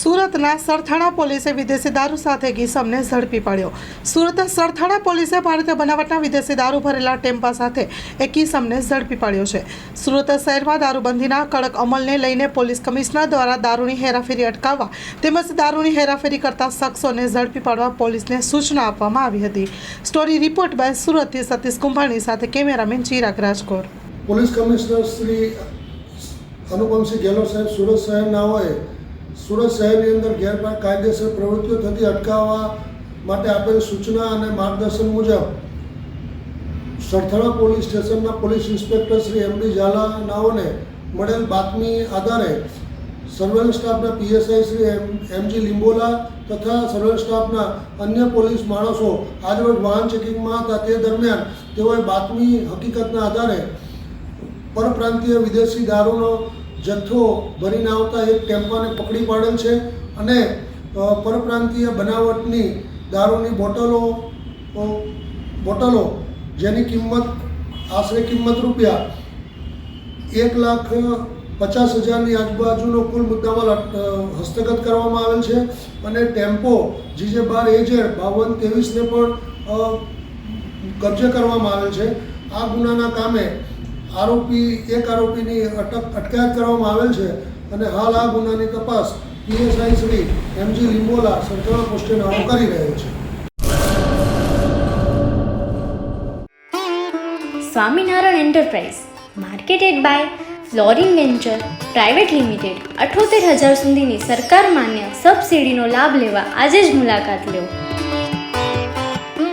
સુરતના સરથાણા પોલીસે વિદેશી દારૂ સાથે કિસમને ઝડપી પાડ્યો. સુરત સરથાણા પોલીસે ભારતીય બનાવટના વિદેશી દારૂ ભરેલા ટેમ્પા સાથે એક કિસમને ઝડપી પાડ્યો છે. સુરત શહેરમાં દારૂબંધીના કડક અમલને લઈને પોલીસ કમિશનર દ્વારા દારૂની હેરાફેરી અટકાવવા તેમજ દારૂની હેરાફેરી કરતા શખ્સોને ઝડપી પાડવા પોલીસને સૂચના આપવામાં આવી હતી. સ્ટોરી રિપોર્ટ બાય સુરતથી સતીશ કુંભાણી સાથે cameraman Chirag Rajkor. Police commissioner Shri Anupamsinh Gehlot saheb Surat શહેરનાઓએ Surat શહેરની અંદર ગેરકાયદેસર પ્રવૃત્તિઓ થતી અટકાવવા માટે આપેલ સૂચના અને માર્ગદર્શન મુજબ સરથાણા પોલીસ સ્ટેશનના police inspector Shri M D ઝાલાનાઓને મળેલ બાતમી આધારે સર્વેલન્સ સ્ટાફના PSI Shri M, M G Limbola તથા સર્વેલન્સ સ્ટાફના અન્ય પોલીસ માણસો આજરોજ વાહન ચેકિંગમાં હતા. તે દરમિયાન તેઓએ બાતમી હકીકતના આધારે પરપ્રાંતીય વિદેશી દારૂનો જથ્થો ભરીને આવતા એક ટેમ્પાને પકડી પાડેલ છે અને પરપ્રાંતીય બનાવટની દારૂની બોટલો બોટલો જેની કિંમત, આશરે કિંમત રૂપિયા એક લાખ પચાસ હજારની આજુબાજુનો કુલ મુદ્દામાં હસ્તગત કરવામાં આવેલ છે અને ટેમ્પો જીજે બાર એજેડ બાવન ત્રેવીસને પણ કબજે કરવામાં આવેલ છે. આ ગુનાના કામે આરોપી, એક આરોપીની અટક અટકાયત કરવામાં આવેલ છે અને હાલ આ ગુનાની તપાસ PSI Shri M G Limbola Sarthana પોસ્ટે નાઓ કરી રહ્યો છે. Swaminarayan enterprise, marketed by flooring venture, private limited, અઠોતેર હજાર સુધીની સરકાર માન્ય સબસિડીનો લાભ લેવા આજે જ મુલાકાત લો.